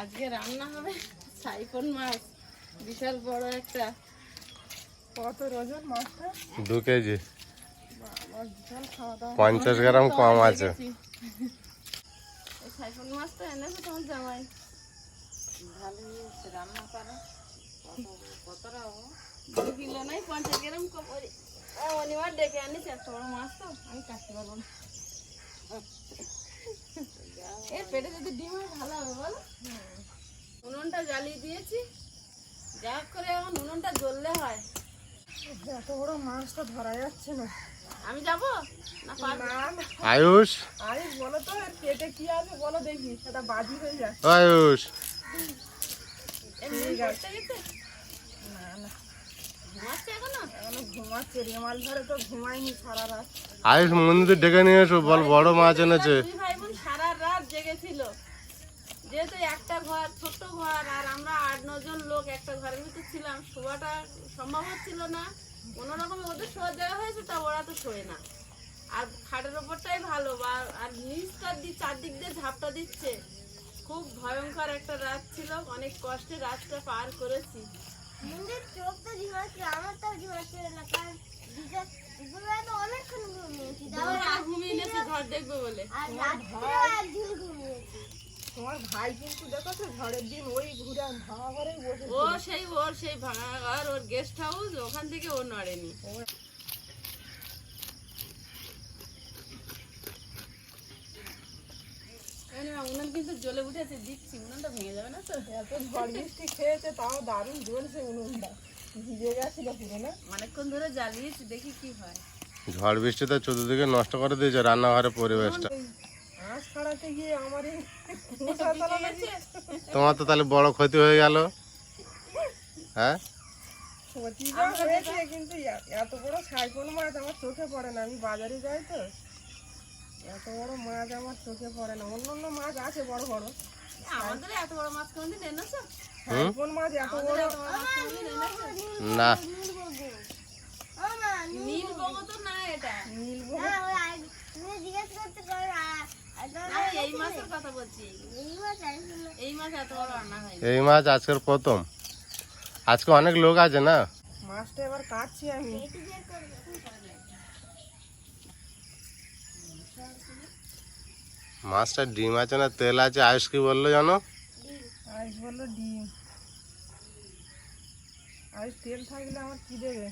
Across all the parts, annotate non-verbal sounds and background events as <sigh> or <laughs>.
আজকে রান্না হবে সাইফন মাছ। বিশাল বড় একটা কত রোজন মাছটা? দু কেজি। পঞ্চাশ গ্রাম কম আছে। দেখেছি। এই সাইফন মাছ তো এনেছে তোমার জামাই? দু কিলো নাই পঞ্চাশ গ্রাম অনিবার ডেকে আনিস এত বড় মাছ তো আমি কাটতে পারব না। এর পেটে যদি ডিম হয় ভালো হবে বল। উনুনটা জ্বালিয়ে দিয়েছি। যা হোক করে এখন উনুনটা জ্বললে হয়। এত বড় মাছটা ধরা যাচ্ছে না। আমি যাব? না না আয়ুষ? বলো তো এর পেটে কি আছে বলো দেখি সেটা বাজি হয়ে যায় আয়ুষ? না না। ঘুমাচ্ছে এখনও? এখনও ঘুমাচ্ছে রেমাল ধরে তো ঘুমায়নি সারা রাত। আয়ুষ মন্দির ডেকে নিয়ে এসো বল বড় মাছ এনেছে সারা রাত জেগেছিল। যেহেতু একটা ঘর ছোট্ট ঘর আর আমরা আট নজন লোক একটা ঘরের ভিতরে ছিলাম শোয়াটা সম্ভব হচ্ছিল না। কোনো রকমে ওদের শোয়া দেওয়া হয়েছে তা ওরা তো শোয় না। আর খাটের ওপরটাই ভালো বা আর নিচটা দিয়ে চারদিক দিয়ে ঝাপটা দিচ্ছে। খুব ভয়ঙ্কর একটা রাত ছিল অনেক কষ্টে রাতটা পার করেছি। চোখ তো ঝিমাচ্ছে আমার তো ঝিমাচ্ছে না কারণ তোমার ভাই কিন্তু দেখো তো ঝড়ের দিন ওই ঘুরে ভাঙা ঘরেই বসে ও সেই ওর সেই ভাঙা ঘর ওর গেস্ট হাউস ওখান থেকে ও নড়েনি। এই উনুন কিন্তু জ্বলে উঠেছে দিচ্ছি উনুনটা ভেঙে যাবে না তো? এত ঝড় বৃষ্টি খেয়েছে তাও দারুণ জ্বলছে উনুনটা। অনেকক্ষণ ধরে জ্বালিয়েছি দেখি কি হয়। ঝড় বৃষ্টিতে চতুর্দিকে নষ্ট করে দিয়েছে রান্নাঘরের পরিবেশটা। তোমার তো তাহলে বড় ক্ষতি হয়ে গেল। হ্যাঁ? কিন্তু এত বড় মাছ আমার চোখে পড়ে না। আমি বাজারে যাই তো এত বড় মাছ আমার চোখে পড়ে না। অন্য অন্য মাছ আছে বড় বড়। আমাদের এত বড় মাছ কোনদিন এনেছো? না। এই মাছ আজকের প্রথম। আজকে অনেক লোক আছে না? মাছটা এবার কাটছি আমি। মাছটা ডিম আছে না তেল আছে আয়ুষ কি বলল জানো? আইস বলল ডিম। আইস তেল থাকলে আমার কি দেবে?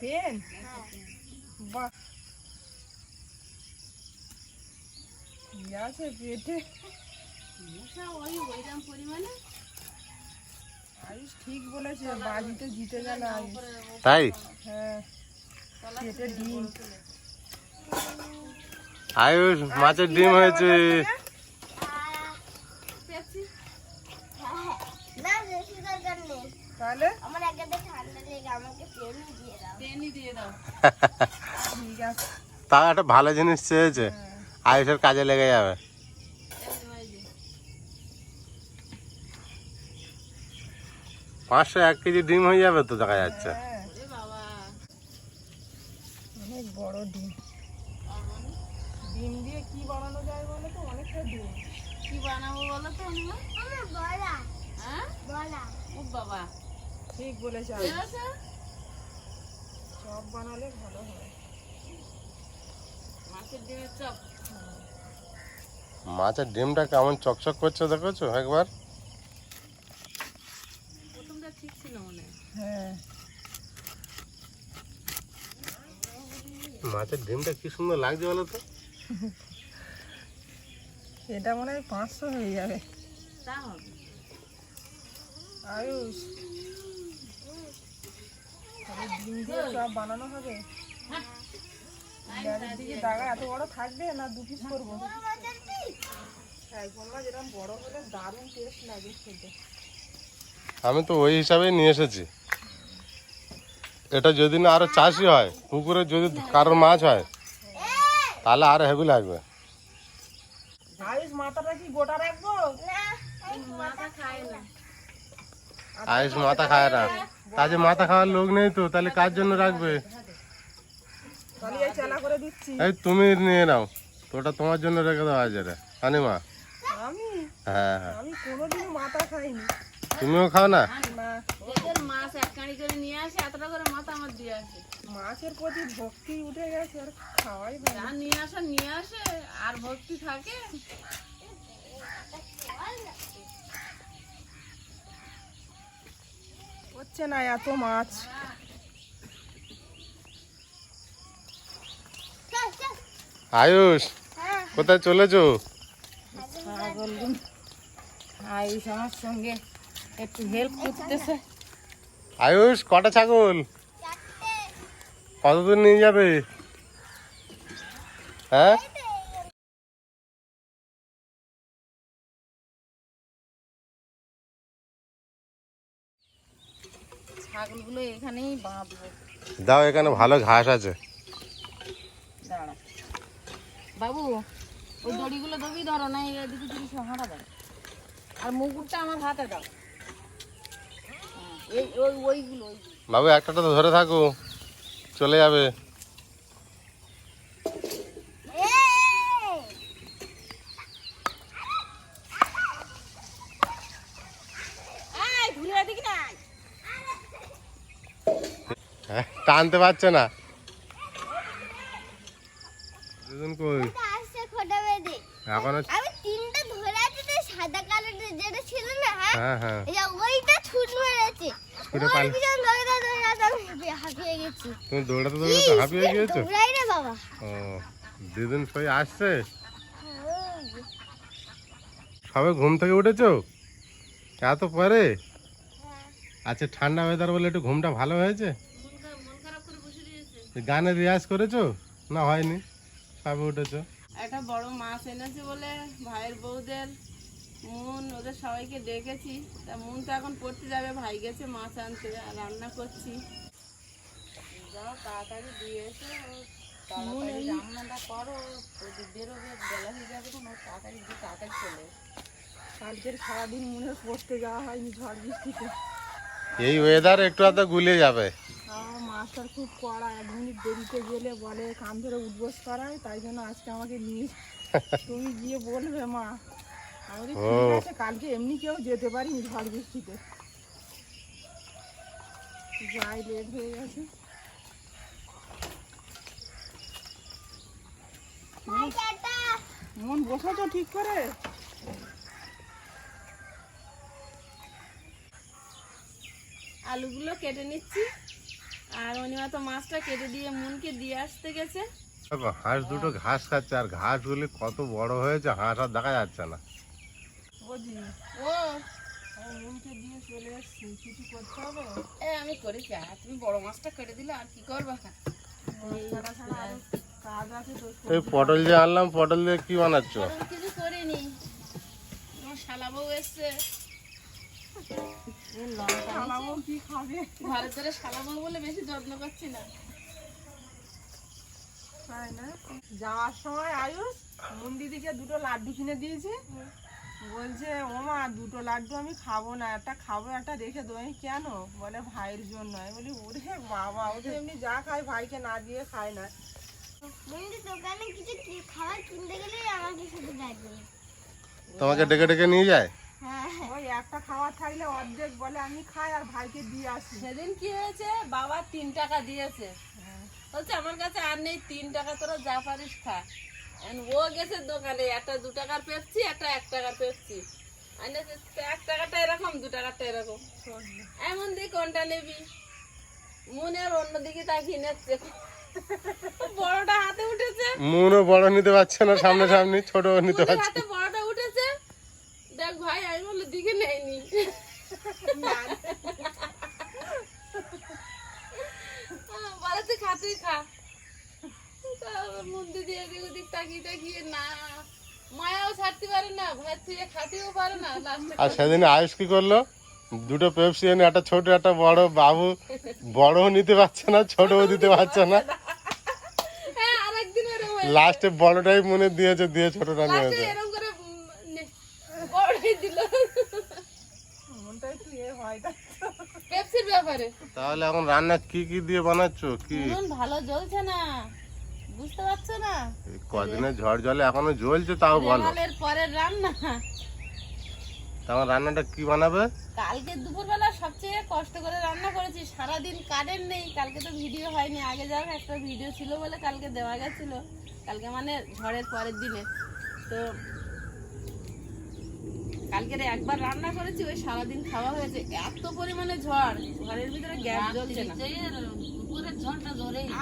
পেন। বাহ। আছে পেটে? আয়ুষ ঠিক বলেছে বাজিতে জিতে গেল তাই? হ্যাঁ পেটে ডিম। আয়ুষ মাছের ডিম হয়েছে আহ, পেয়েছি হ্যাঁ। না বেশি দরকার নেই তাহলে আমার একগাতে ঠান্ডা লেগে আমাকে পেন দিয়ে দাও টেনি দিয়ে দাও ঠিক তাও একটা ভালো জিনিস চেয়েছে। আয়ুষের কাজে লেগে যাবে। পাঁচশো এক কেজি ডিম হয়ে যাবে তো দেখা যাচ্ছে। হ্যাঁ। ওরে বাবা অনেক বড় ডিম। ডিম দিয়ে কি বানানো যায় বলো তো? অনেকটা ডিম। কি বানাবো বলো তো বলা হ্যাঁ? বলা ও বাবা। ঠিক বলেছে। চপ বানালে ভালো হয়। মাছের ডিমটা কেমন চকচক করছে দেখেছ একবার? প্রথমটা ঠিক ছিল মনে হয়। হ্যাঁ। মাছের ডিমটা কি সুন্দর লাগছে বলো তো? এটা মনে হয় পাঁচশো হয়ে যাবে। আয়ুষ। ডিম দিয়ে চপ বানানো হবে? ডালের দিকে দাগা এত বড় থাকবে না? দু পিস করব। একদম যেরকম বড় হলে দারুণ টেস্ট লাগে খেতে। আমি তো ওই হিসাবেই নিয়ে এসেছি। এটা যদি না আরও চাষি হয় পুকুরে যদি কারোর মাছ হয় তাহলে আরও হেভি লাগবে। আয়ুষ মাথাটা কি গোটা রাখব? মাথা খায় না। আয়ুষ মাথা খায় না। কাজে মাথা খাওয়ার লোক নেই তো তাহলে কার জন্য রাখবে? করে দিচ্ছি। এই তুমি নিয়ে নাও। তো ওটা তোমার জন্য রেখে দেওয়া আছে রে। হানিমা। আমি? হ্যাঁ হ্যাঁ। আমি কোনোদিনও মাথা খাইনি। তুমিও খাও না? না মাছ এক কাঁড়ি করে নিয়ে আসে এতটা করে মাথা আমার দিয়ে আসে। মাছের প্রতি ভক্তি উঠে গেছে আর খাওয়াই ভালো নিয়ে আসা নিয়ে আসে আর ভক্তি থাকে। হচ্ছে না এত মাছ চল চল আয়ুষ হ্যাঁ। কোথায় চলেছো? আয়ুষ আমার সঙ্গে একটু হেল্প করতেছে। আয়ুষ কটা ছাগল? কতদূর নিয়ে যাবে? হ্যাঁ? ছাগলগুলো এখানেই বাঁধবো। দাও এখানে ভালো ঘাস আছে। বাবু ওই দড়িগুলো দবি ধরো না এদিকে তুমি হাঁটা দাও আর মুকুটটা আমার হাতে দাও। এই ওই ওইগুলো বাবু একটা তো ধরে থাকো। চলে যাবে। হ্যাঁ, টানতে পারছে না। দুজন কই? এটা আসছে খোটা বেঁধে। এখনও আমি তিনটা ধরে আছি তো সাদা কালার যেটা ছিল না হ্যাঁ? হ্যাঁ হ্যাঁ। ওইটা ছুট মেরেছে। ছুটে পাল- পিছন দৌড়াতে দৌড়াতে আমি হাঁপিয়ে- হাঁপিয়ে গেছি। তুমি দৌড়াতে দৌড়াতে হাঁপিয়ে গিয়েছো? দৌড়াই রে বাবা। ও দিদিন সই আসছে? সবে ঘুম থেকে উঠেছো? এত পরে? আচ্ছা ঠান্ডা ওয়েদার বলে একটু ঘুমটা ভালো হয়েছে? গানের রিয়াজ করেছ? না হয়নি। সবে উঠেছো? একটা বড় মাছ এনেছে বলে ভাইয়ের বউদের। মন ওদের সবাইকে ডেকেছি। তা মন তো এখন পড়তে যাবে ভাই গেছে মাছ আনতে আর রান্না করছি। যাও তাড়াতাড়ি দিয়ে এসো তাড়াতাড়ি রান্নাটা করো ওদের বেরোবে বেলা হয়ে যাবে তাড়াতাড়ি দিয়ে তাড়াতাড়ি চলে। কালকের সারাদিন মনে পড়তে যাওয়া হয়নি ঝড় বৃষ্টিতে। এই ওয়েদার একটু আধা গুলে যাবে। মাস্টার খুব কড়া এক মিনিট দেরিতে গেলে বলে কান ধরে উদ্বোস করায় তাই জন্য আজকে আমাকে নিয়ে <laughs> তুমি গিয়ে বলবে মা। কালকে এমনি কেউ যেতে পারিনি ঝড় বৃষ্টিতে। যাই লেট হয়ে গেছে। মন বসাতো ঠিক করে? আলুগুলো কেটে নিচ্ছি। আর অনিমা তো মাছটা কেটে দিয়ে মুনকে দিয়ে আসতে গেছে। দেখো হাঁস দুটো ঘাস খাচ্ছে আর ঘাসগুলি কত বড় হয়েছে হাঁস আর দেখা যাচ্ছে না। ও। আমি মনকে দিয়ে চলে এসছি কিছু করতে হবে? এ আমি করেছি আর তুমি বড় মাছটা কেটে দিলে আর কি করবা? এই পটল যে আনলাম পটল দিয়ে কি বানাচ্ছ? কিছু করিনি। আমার শালা বউ এসছে। যাওয়ার সময় আয়ুষ দুটো লাড্ডু কিনে দিয়েছে বলছে ওমা দুটো লাড্ডু আমি খাব না একটা খাব একটা রেখে দেবো কেন বলে ভাইয়ের জন্য আমি বলি ওরে বাবা ও এমনি যা খায় ভাইকে না দিয়ে খায় না তোমাকে ডেকে ডেকে নিয়ে যায়? ওই একটা খাবার থাকলে অর্ধেক বলে আমি খাই আর ভাইকে দিয়ে আসি। সেদিন কি হয়েছে? বাবা তিন টাকা দিয়েছে। বলছে আমার কাছে আর নেই তিন টাকা তোরা যা পারিস খা। ও গেছে দোকানে একটা দু টাকার পেপসি একটা এক টাকার পেপসি। এক টাকাটা এরকম দু টাকাটা এরকম? এমন দিয়ে কোনটা নিবি? মনে আর অন্যদিকে তাকিয়ে নিচ্ছে। বড়টা হাতে উঠেছে। মনও বড় নিতে পারছে না সামনে সামনে ছোট নিতে পারছে। হাতে বড়টা দেখ ভাই আমি বলল দিকে নেয়নি। বলে তুই খা তুই খা। তারপর মন্দি দিয়ে এদিক ওদিক তাকিয়ে তাকিয়ে না মায়াও ছাড়তে পারে না ভয় থেকে খাতেও পারে না আর সেদিন আয়ুষ কি করল? দুটো পেপসি এনে একটা ছোট একটা বড় বাবু বড়ও নিতে পারছে না ছোটও দিতে পারছে না। হ্যাঁ লাস্টে বড়টাই মনে দিয়েছে দিয়ে ছোটটা নিয়েছে এরকম করে উম, নে, বড়ই দিল মনটা একটু এ হয় তাই তো। পেপসির ব্যাপারে। তাহলে এখন রান্না কি কি দিয়ে বানাচ্ছো? কি? নুন ভালো জ্বলছে না। বুঝতে পারছ না? কদিনে ঝড় জলে এখনও জ্বলছে তাও রেমালের পরের রান্না। তখন রান্নাটা কি বানাবে? কালকে দুপুরবেলা সবচেয়ে কষ্ট করে রান্না করেছি। সারাদিন কারেন্ট নেই। কালকে তো ভিডিও হয়নি। আগে যাও একটা ভিডিও ছিল বলে কালকে দেওয়া গেছিল। কালকে মানে ঝড়ের পরের দিনে। তো কালকের একবার রান্না করেছি ওই সারাদিন খাওয়া হয়েছে। এত পরিমাণে ঝড় ঘরের ভিতরে গ্যাস জ্বলছে না।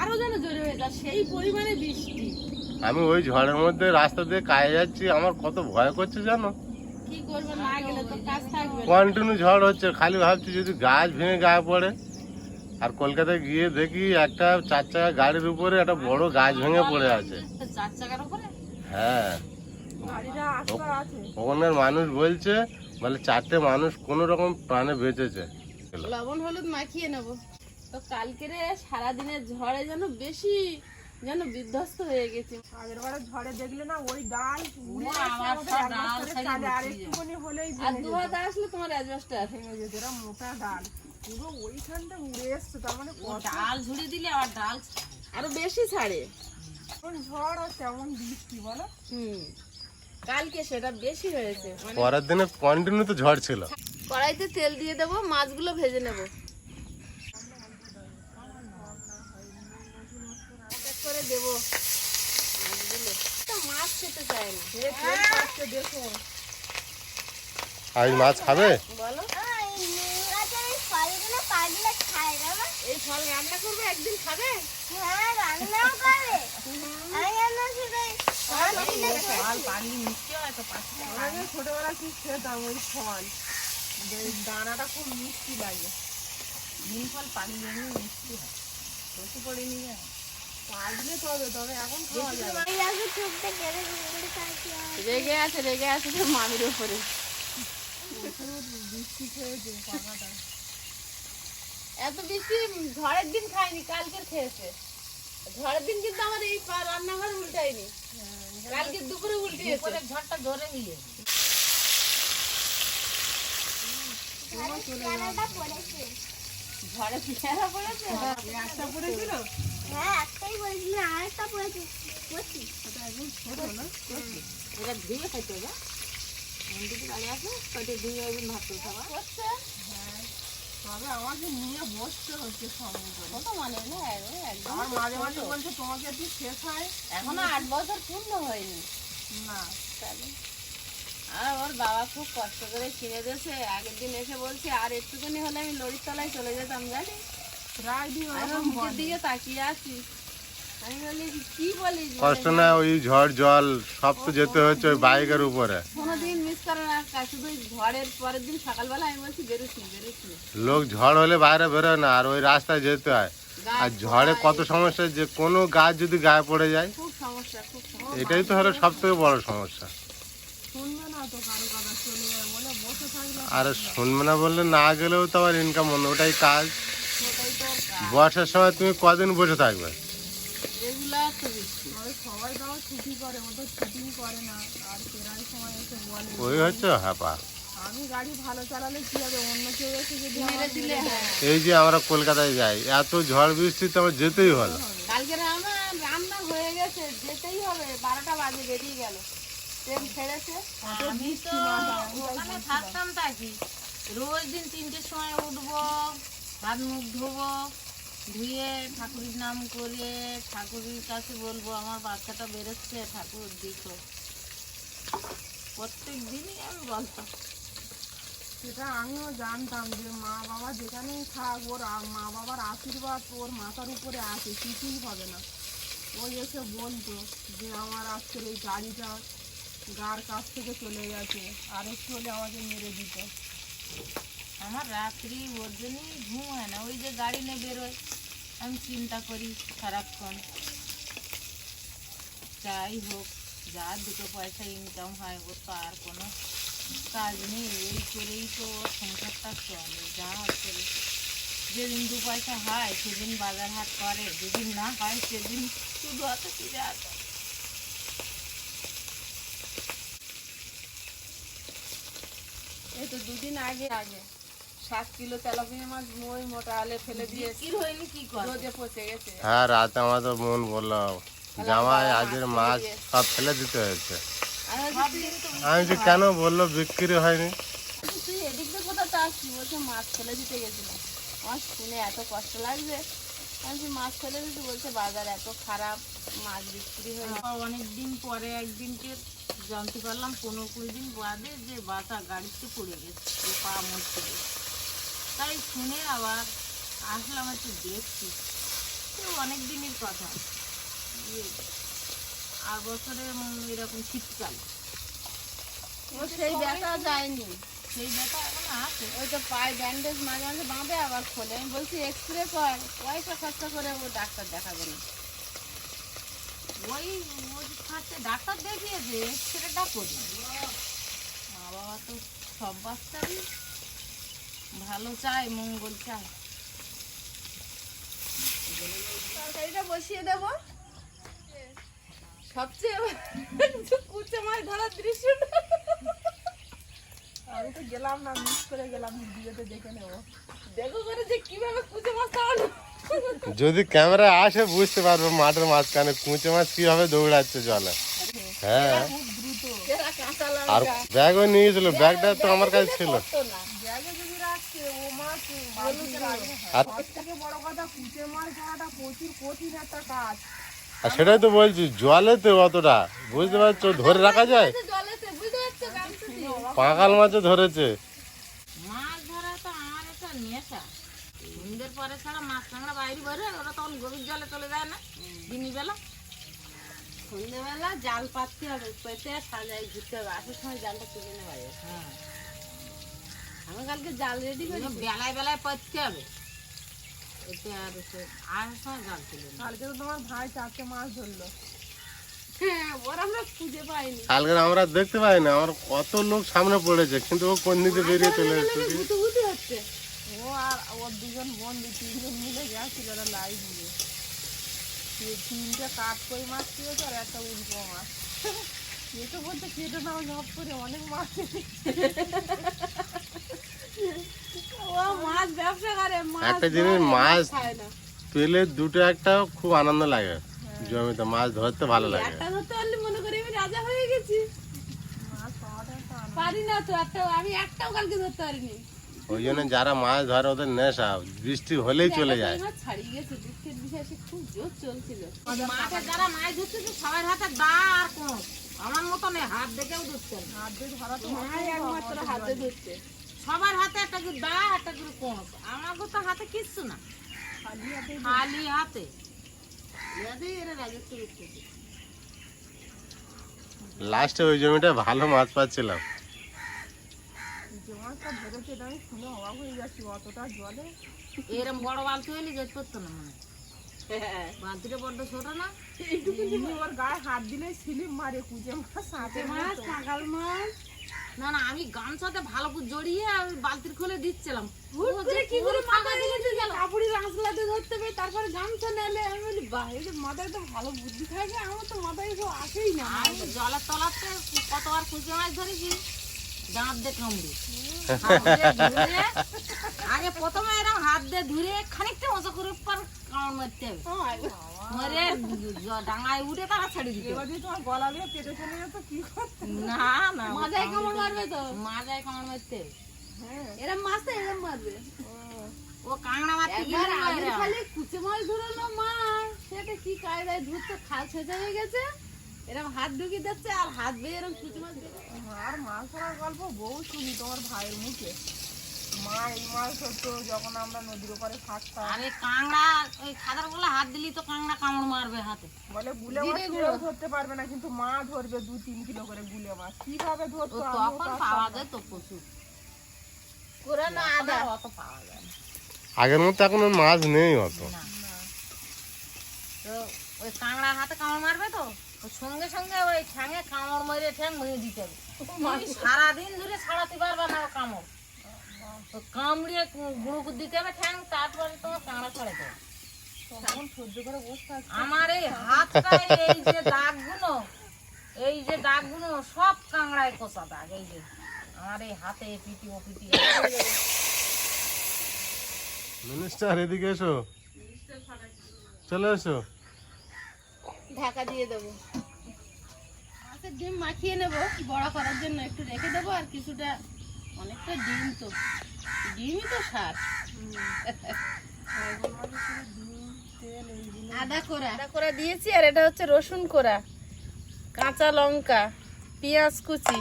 আরও যেন জোরে হয়েছে আর সেই পরিমাণে বৃষ্টি। আমি ওই ঝড়ের মধ্যে রাস্তা দিয়ে কাজে যাচ্ছি আমার কত ভয় করছে জানো? কি করব না গেলে তো কাজ থাকবে কন্টিনিউ ঝড় হচ্ছে খালি ভাবছি যদি গাছ ভেঙে গায়ে পড়ে। আর কলকাতায় গিয়ে দেখি একটা চার চাকা গাড়ির উপরে একটা বড় গাছ ভেঙে পড়ে আছে। চার চাকার উপরে? হ্যাঁ। গাড়িটা আছে। ওখানের মানুষ বলছে বলে চারটে মানুষ কোনো রকম প্রাণে বেঁচেছে। লবণ হলুদ মাখিয়ে নেব। তো কালকেরে সারাদিনের ঝড়ে যেন বেশি যেন বিধ্বস্ত হয়ে গেছে। আগের বারে ঝড়ে দেখলে না ওই ডাল উড়ে আসছে আমাদের আর একটুখানি হলেই আর দু হাত আসলে তোমার অ্যাডজাস্টার ভেঙে যেত। এরা মোটা ডাল। পুরো ওইখানটা উড়ে এসছে তার মানে ডাল ঝুড়ি দিলে আবার ডাল আরও বেশি ছাড়ে। ঝড় আর তেমন বৃষ্টি বলো? হুম। কালকে সেটা বেশি হয়েছে মানে পরের দিনে কন্টিনিউ তো ঝড় ছিল। কড়াইতে তেল দিয়ে দেবো মাছগুলো ভেজে নেব। করে দেবো। মাছগুলো মাছ খেতে চায় না। দেখো। মাছ খাবে? বলো। এই নোংরাতে এই ফলগুলো পাগলে খায় না এই ফল রান্না করবে একদিন খাবে? হ্যাঁ রান্নাও আমি রান্না রেগে আছে রেগে আছে তো মামির উপরে। বৃষ্টি এত বেশি ঝড়ের দিন খাইনি, কালকের খেয়েছে। ঝড়ের দিন কিন্তু আমার এই রান্নাঘর উল্টাইনি কালকে দুপুরে উল্টিয়েছে। ঝড়টা ধরে নিয়ে। ঝড়ে পেয়ারা পড়েছে? একটা পড়েছিল? হ্যাঁ একটাই পড়েছিল আর একটা পড়েছে। এটা ধুয়ে খাইতে হবে। মন্দিরে বাড়ি আসে কটে ধুয়ে একদিন ভাত খাওয়া। তবে আমাকে নিয়ে বসতে হচ্ছে সঙ্গে করে কত মানে না একদম আমার মাঝে মাঝে বলছে তোমাকে একটু শেখায় এখনও আট বছর পূর্ণ হয়নি। না। তাহলে। আর ওর বাবা খুব কষ্ট করে কিনে দিয়েছে। আগের দিন এসে বলছে আর একটুখানি হলে আমি লরির তলায় চলে যেতাম জানি প্রায় দিন দিকে তাকিয়ে আছি কষ্ট না ওই ঝড় জল সব তো যেতে হচ্ছে ওই বাইকের উপরে। লোক ঝড় হলে বাইরে বেরোয় না আর ওই রাস্তায় যেতে হয়। আর ঝড়ে কত সমস্যা যে কোনো গাছ যদি গায়ে পড়ে যায় এটাই তো হলো সব থেকে বড় সমস্যা। আর শুনবে না বললে না গেলেও তো আবার ইনকাম অন্য ওটাই কাজ। বর্ষার সময় তুমি কদিন বসে থাকবে এগুলা তো বৃষ্টি তবে সবাই তাও ছুটি করে ও তো ছুটি করে না। আর প্রায় সময় এসে বলে ওই হচ্ছে হ্যাপা আমি গাড়ি ভালো চালালে কি হবে? অন্য কেউ এসে যদি মেরে দিলে। হ্যাঁ এই যে আমরা কলকাতায় যাই এত ঝড় বৃষ্টি তো আমার যেতেই হলো। কালকে আমার রান্না হয়ে গেছে যেতেই হবে। বারোটা বাজে বেরিয়ে গেল। ট্রেন ছেড়েছে। আমি তো ওখানে থাকতাম থাকি রোজ দিন তিনটের সময় উঠবো হাত মুখ ধোবো ধুয়ে ঠাকুরের নাম করে ঠাকুরের কাছে বলব আমার বাচ্চাটা বেরোচ্ছে ঠাকুর দিত প্রত্যেক দিনই আমি বলতাম। সেটা আমিও জানতাম যে মা বাবা যেখানেই থাক ওর মা বাবার আশীর্বাদ ওর মাথার উপরে আছে কিছুই হবে না। ও এসে বলতো যে আমার আজকের এই গাড়িটা গার কাছ থেকে চলে গেছে আর একটু হলে আমাকে মেরে দিত। আমার রাত্রি ওর জন্যই ঘুম হয় না ওই যে গাড়ি নিয়ে বেরোয়। আমি চিন্তা করি সারাক্ষণ যাই হোক, যা দুটো পয়সা ইনকাম হয়, ওর তো আর কোনো কাজ নেই। এই করেই তো ওর সংসারটা চলে, যা করে যেদিন দু পয়সা হয়, সেদিন বাজার হাট করে। যেদিন না হয়, সেদিন শুধু হাতে ফিরে আসে। এই তো দুদিন আগে আগে। সাত কিলো তেলাপিয়া মাছ মই মোটা আলে ফেলে দিয়েছি কি হয়নি কি রোদে পচে গেছে। হ্যাঁ রাতে মন বলল জামাই আজের মাছ সব ফেলে দিতে হয়েছে। আমি যে কেন বলল বিক্রি হয়নি? তুই এদিক দিয়ে কোথাও বলছে মাছ ফেলে দিতে গেছিলাম। আমার শুনে এত কষ্ট লাগছে। আমি মাছ ফেলে দিতে? বলছে বাজার এত খারাপ মাছ বিক্রি হয়ে অনেক দিন পরে একদিনকে জানতে পারলাম পনেরো কুড়ি দিন বাদে যে বাতা গাড়িতে পড়ে গেছে পা মরতে গেছে তাই শুনে আবার আসলাম একটু দেখছি। তো অনেক দিনের কথা। ইয়ে, আর বছরে এরকম শীতকাল। সেই ব্যথা যায়নি। সেই ব্যথা এখন আছে। ওই তো পায়ে ব্যান্ডেজ মাঝে মাঝে বাঁধে আবার খোলে। আমি বলছি এক্স রে কর পয়সা খরচা করে ও ডাক্তার দেখাবে না। ওই ওই খাচ্ছে ডাক্তার দেখিয়েছে এক্সরেটা করি মা বাবা তো সব বাচ্চারই ভালো চায় মঙ্গল চায় তরকারিটা বসিয়ে দেব। সবচেয়ে কুচে মাছ ধরার দৃশ্যটা আমি তো গেলাম না মিস করে গেলাম ভিডিওতে দেখে নেব। দেখো করে যে কীভাবে কুচে মাছ খাওয়ানো যদি ক্যামেরা আসে বুঝতে পারবে মাঠের মাঝখানে কুঁচে মাছ কীভাবে দৌড়াচ্ছে জলে। হ্যাঁ। আর ব্যাগও নিয়ে গেছিল ব্যাগটা তো আমার কাছে ছিল। আর সেটাই তো বলছি জলে তো অতটা বুঝতে পারছ? ধরে রাখা যায়? জলেতে বুঝতে পারছ পাঁকাল মাছও ধরেছে। মাছ ধরা তো আমার একটা নেশা। সন্ধ্যের পরে ছাড়া মাছ কাঁকড়া বাইরে ওরা তখন গভীর জলে চলে যায় না দিনই বেলা সন্ধ্যেবেলা জাল পাততে হবে পেতে সাজাই ঘুরতে হবে আসার সময় জালটা তুলে নেওয়া যাবে হ্যাঁ। আমি কালকে জাল রেডি করি বেলায় বেলায় পাচ্ছে হবে। এতে আর আর সময় জাল কালকে তো তোমার ভাই চারটে মাছ ধরলো। হ্যাঁ ওর আমরা খুঁজে পাইনি। কালকে আমরা দেখতে পাই না আমার কত লোক সামনে পড়েছে কিন্তু ও কোন দিকে বেরিয়ে চলে এসেছে ও আর ওর দুজন বন্ধু তিনজন মিলে গেছিল ওরা লাইভ দিয়ে তিনটে কাঠ কই মাছ খেয়েছে আর একটা উল্টো মাছ। বলতে কেটে নাও ঝপ করে অনেক মাছ ও মাছ ব্যবসা করে মাছ একটা জিনিস মাছ পেলে দুটো একটা খুব আনন্দ লাগে জমিতে মাছ ধরতে ভালো লাগে। একটা ধরতে পারলে মনে করি আমি রাজা হয়ে গেছি। পারি না তো একটা আমি একটাও কালকে ধরতে পারিনি। ওই জন্য যারা মাছ ধরে ওদের নেশা বৃষ্টি হলেই চলে যায়। ছাড়িয়ে গেছে দুঃখের বিষয় খুব জোর চলছিল। মাঠে যারা মাছ ধরতেছে সবার হাতে দা আর কোন আমার মতন এই হাত দেখেও ধরছে হাত দিয়ে ধরা তো একমাত্র হাতে ধরছে। সবার হাতে একটা করে দা একটা করে আমাকে তো হাতে কিচ্ছু না। খালি হাতে লাস্টে ওই জমিটা ভালো মাছ পাচ্ছিলাম। হয়ে এরম বড় বালতি হইলে যেতে পারতো না মনে হয়। হ্যাঁ বালতিটা বড্ড ছোট না? এমনি ওর গায়ে হাত দিলে স্লিপ মারে কুচে মাছ সাথে মাছ কাঁকাল মাছ। না না আমি গামছাতে ভালো করে জড়িয়ে আমি বালতির খুলে দিচ্ছিলাম। কি করে মাথায় দিয়েছে যে কাপড়ি রাঁচলাতে ধরতে হবে তারপরে গামছা নেলে। আমি বলি বাইরে মাথায় তো ভালো বুদ্ধি থাকে আমার তো মাথায় কেউ আসেই না। আমি জলের তলাতে কতবার খুঁজে মাছ ধরেছি? দাঁত দিয়ে কামড়ি। আগে প্রথমে এরকম হাত দিয়ে ধরে খানিকটা মজা করে পর কামড় মারতে হবে মরে ডাঙায় উঠে তারা ছেড়ে দিতে। এবার যদি তোমার গলা দিয়ে কেটে চলে যেত কি করতে? না না মাথায় কামড় মারবে তো? মাজায় কামড় মারতে হবে। এরম মাছ এরম মারবে। ও কাঁকড়া মারতে আগে খালি কুচে মাছ ধরানো মাছ সেটা কি কায়দায় ধরতে খাল ছেঁচা হয়ে গেছে? এরম হাত ঢুকিয়ে দিচ্ছে আর হাত বেয়ে এরম কুচে মাছ আর মাছ ধরার গল্প বউ শুনি তোমার ভাইয়ের মুখে। মা এই মাছ ধরতো যখন আমরা নদীর ওপারে থাকতাম আরে কাঁকড়া ওই খাদার বলে হাত দিলি তো কাঁকড়া কামড় মারবে হাতে। বলে গুলে মাছ কেউ ধরতে পারবে না কিন্তু মা ধরবে দু তিন কিলো করে গুলে মাছ। কীভাবে ধরতো তখন পাওয়া যায় তো প্রচুর কোরানো আদা। অত পাওয়া যায় আগের মতো এখন মাছ নেই অত। তো ওই কাঁকড়া হাতে কামড় মারবে তো সঙ্গে সঙ্গে ওই ঠ্যাঙে কামড় মেরে ঠ্যাং ভেঙে দিতে হবে। সারাদিন ধরে ছাড়াতে পারবে না কামড়। তো কামড়িয়ে গুঁড়ো দিতে হবে ঠ্যাং তারপরে তোমার হবে। করে বসে আমার এই হাতটা এই যে দাগগুলো এই যে দাগগুলো সব কাঁকড়ায় কষা দাগ এই যে। আমার এই হাতে পিটি ও পিটি মিনিস্টার এদিকে এসো। চলে এসো। ঢাকা দিয়ে দেবো। মাছের ডিম মাখিয়ে নেব বড়া করার জন্য একটু রেখে দেবো আর কিছুটা অনেকটা ডিম তো ডিমই তো সার আদা কোরা আদা কোরা দিয়েছি আর এটা হচ্ছে রসুন কোরা কাঁচা লঙ্কা পেঁয়াজ কুচি।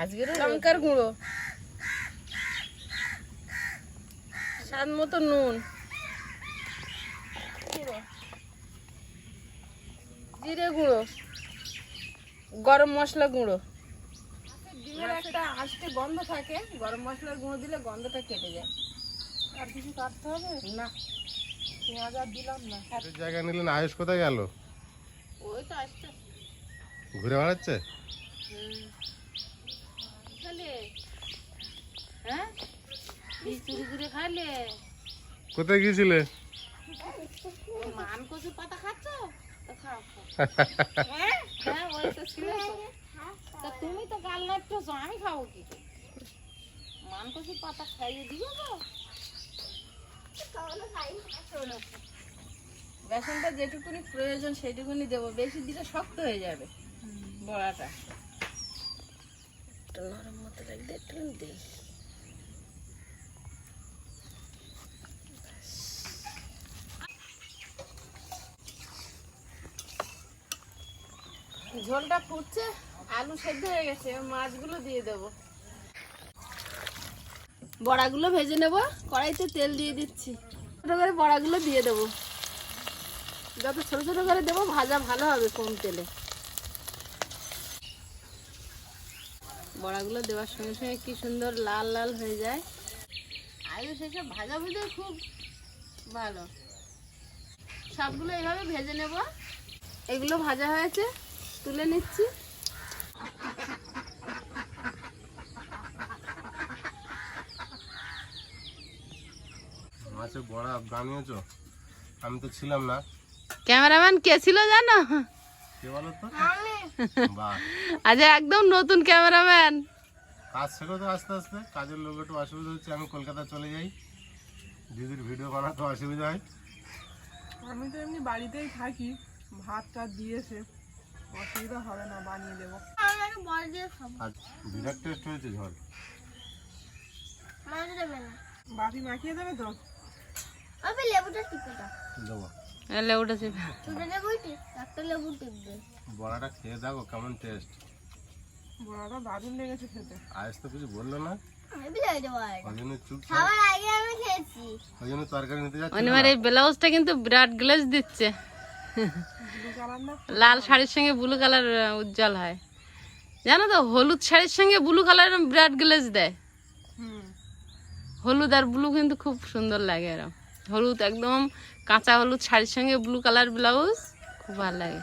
আজকের লঙ্কার গুঁড়ো। স্বাদ মতো নুন। জিরে গুঁড়ো। গরম মশলা গুঁড়ো। ডিমের একটা আস্তে গন্ধ থাকে গরম মশলার গুঁড়ো দিলে গন্ধটা কেটে যায়। আর কিছু কাটতে হবে? না। পেঁয়াজ আর দিলাম না। এই জায়গা নিলেন আয়ুষ কোথায় গেল? ওই তো আসতে ঘুরে বেড়াচ্ছে? হ্যাঁ? কোথায় গিয়েছিলে? মান কচু পাতা খাচ্ছ? খাও খাও। <laughs> হ্যাঁ? হ্যাঁ ওই তো ছিল তো। তুমি তো গাল নাড়তেছো আমি খাব কি করে? মান কচু পাতা খাইয়ে দিবে তো বেসনটা যেটুকুনি প্রয়োজন সেটুকুনি দেবো বেশি দিলে শক্ত হয়ে যাবে বড়াটা একটু নরম মতো লাগবে একটু দিই ঝোলটা ফুটছে আলু সেদ্ধ হয়ে গেছে, মাছগুলো দিয়ে দেব। বড়াগুলো ভেজে নেব, কড়াইতে তেল দিয়ে দিচ্ছি। ছোটো করে বড়াগুলো দিয়ে দেবো। যত ছোট ছোট করে দেবো, ভাজা ভালো হবে কম তেলে। বড়াগুলো দেওয়ার সঙ্গে সঙ্গে কি সুন্দর লাল লাল হয়ে যায়। আলু সেসব ভাজা ভুজে খুব ভালো। সবগুলো এইভাবে ভেজে নেব। এগুলো ভাজা হয়েছে, তুলে নিচ্ছি। মাছের বড়া বানিয়েছো? আমি তো ছিলাম না। ক্যামেরাম্যান কে ছিল জানো? কে বলো তো? আজ একদম নতুন ক্যামেরাম্যান। কাজ শেখো তো আস্তে আস্তে কাজের লোক একটু অসুবিধা হচ্ছে আমি কলকাতা চলে যাই। দিদির ভিডিও বানাতে অসুবিধা হয়। আমি তো এমনি বাড়িতেই থাকি ভাত টাত দিয়েছে। অসুবিধা হবে না বানিয়ে দেবো। বিরাট টেস্ট হয়েছে ঝড়। বাপি মাখিয়ে দেবে তো? আমি লেবুটা টিপে দাও। দেবো। লেবুটা দুটো লেবুই টিপ একটা লেবু টিপবে। বড়াটা খেয়ে দেখো কেমন টেস্ট বড়াটা দারুণ লেগেছে খেতে। আজ তো কিছু বলল না? অনিমার এই ব্লাউজটা কিন্তু বিরাট গ্লেজ দিচ্ছে। লাল শাড়ির সঙ্গে ব্লু কালার উজ্জ্বল হয়। জানো তো হলুদ শাড়ির সঙ্গে ব্লু কালার বিরাট গ্লেজ দেয়। হলুদ আর ব্লু কিন্তু খুব সুন্দর লাগে এরকম হলুদ একদম কাঁচা হলুদ শাড়ির সঙ্গে ব্লু কালার ব্লাউজ খুব ভালো লাগে।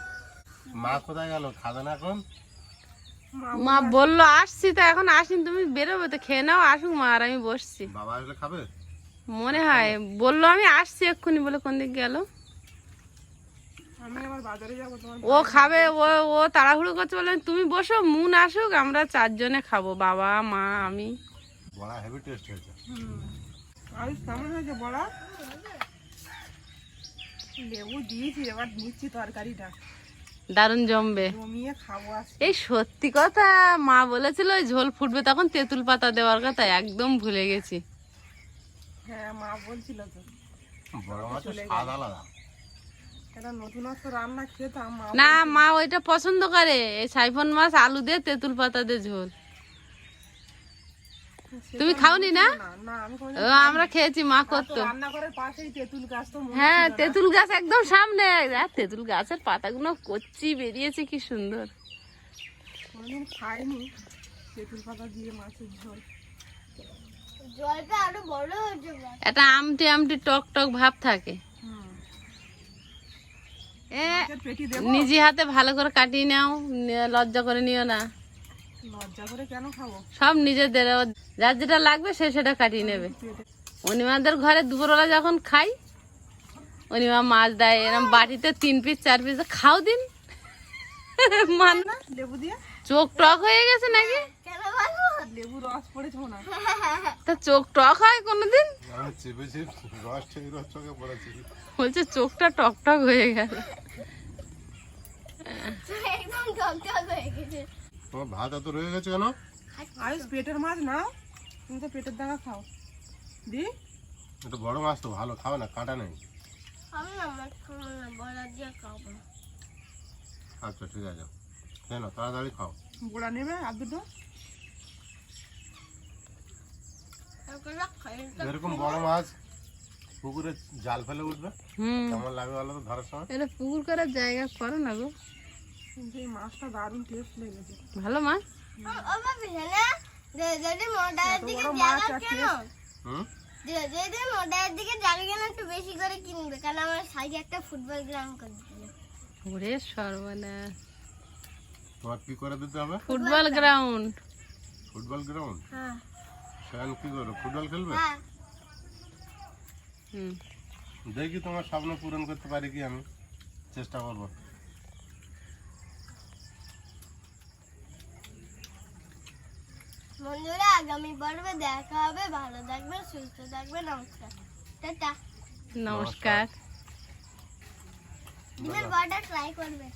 মা কোথায় গেল? খাবে না এখন? মা বলল আসছি তো এখন আসিন তুমি বেরোবে তো খেয়ে নাও আসুক মা আর আমি বসছি। বাবা আসলে খাবে? মনে হয় বলল আমি আসছি এক্ষুনি বলে কোন দিক গেল। আমি আবার বাজারে যাব তোমার ও খাবে ও ও তাড়াহুড়ো করছে বলে তুমি বসো মুন আসুক আমরা চারজনে খাব বাবা মা আমি। বড়া হেভি টেস্ট হয়েছে আয়ুষ কেমন হয়েছে বড়া? লেবু দিয়েছি এবার নিচ্ছি তরকারিটা। দারুণ জমবে। খাব এই সত্যি কথা মা বলেছিল ওই ঝোল ফুটবে তখন তেঁতুল পাতা দেওয়ার কথা একদম ভুলে গেছি। হ্যাঁ মা বলছিল তো। বড় মাছের স্বাদ আলাদা। এটা নতুনত্ব রান্না খেতাম মা না মা ওইটা পছন্দ করে এই সাইফন মাছ আলু দিয়ে তেঁতুল পাতা দিয়ে ঝোল। তুমি খাওনি না? আমরা খেয়েছি মা করতো। রান্নাঘরের পাশেই তেঁতুল গাছ তো হ্যাঁ তেঁতুল গাছ একদম সামনে। তেঁতুল গাছের পাতাগুলো কচি বেরিয়েছে কি সুন্দর। কোনোদিন খাইনি। তেঁতুল পাতা দিয়ে মাছের ঝোল। জলটা আরও বড় হয়েছে বল। একটা আমটি আমটি টক টক ভাব থাকে। নিজে হাতে ভালো করে কাটিয়ে নাও লজ্জা করে নিও না লজ্জা করে কেন খাব সব নিজেদের ও যার যেটা লাগবে সে সেটা কাটিয়ে নেবে। অনিমাদের ঘরে দুপুরবেলা যখন খাই অনিমা মাছ দেয় এরকম বাটিতে তিন পিস চার পিস খাও দিন। মান চোখ টক হয়ে গেছে নাকি? লেবু রস পড়েছে তা চোখ টক হয় কোনোদিন? পড়েছি। বলছে চোখটা টকটক হয়ে গেল একদম টকটক হয়ে গেছে। তোমার ভাত এত রয়ে গেছে কেন? আয়ুষ পেটের মাছ নাও। তুমি তো পেটের দানা খাও। দি। এটা বড় মাছ তো ভালো খাও না কাঁটা নেই। আমি না মাছ খাব না বড়া দিয়ে খাব। আচ্ছা ঠিক আছে। কেন তাড়াতাড়ি খাও। গোড়া নেবে আর দুটো? এরকম বড় মাছ পুকুরে জাল ফেলে উঠবে? কেমন লাগবে বলো তো ধরার সময়? এটা পুকুর করার জায়গা করো না গো। কিন্তু এই মাছটা দারুণ টেস্ট লেগেছে। ভালো মাছ? ও বাবা না যদি মোটার দিকে মাছ জায়গা আর কেন হুম যে- যদি মোটার দিকে জায়গা কেন একটু বেশি করে কিনবে কারণ আমার সাইডে একটা ফুটবল গ্রাউন্ড করে দিল ওরে সর্বনাশ। তোমার কি করে দিতে হবে? Football ground. Football ground? হ্যাঁ। সেখানে কি করবে ফুটবল খেলবে? হ্যাঁ। হুম। দেখি তোমার স্বপ্ন পূরণ করতে পারি কি আমি? চেষ্টা করব। বন্ধুরা আগামী পর্বে দেখা হবে। ভালো থাকবে সুস্থ থাকবে নমস্কার। টাটা। নমস্কার। ডিমের বড়টা ট্রাই করবে